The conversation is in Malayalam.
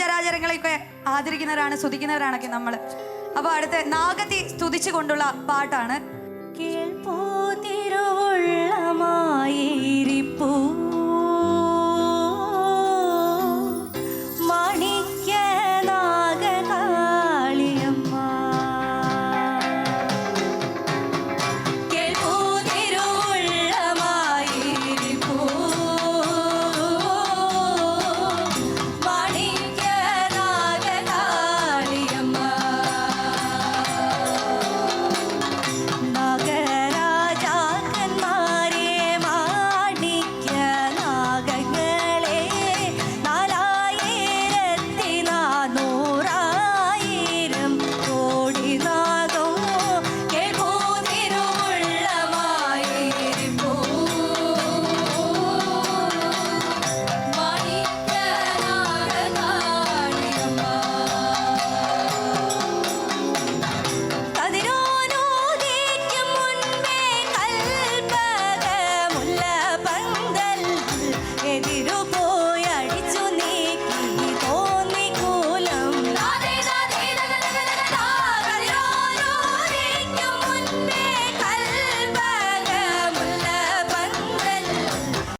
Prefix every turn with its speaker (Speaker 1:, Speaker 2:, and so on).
Speaker 1: ചരാചരങ്ങളെയൊക്കെ ആദരിക്കുന്നവരാണ് സ്തുതിക്കുന്നവരാണൊക്കെ നമ്മൾ അപ്പോൾ അടുത്ത നാഗത്തി സ്തുതിച്ചുകൊണ്ടുള്ള പാട്ടാണ്.
Speaker 2: കേൾപ്പോ বিরূপ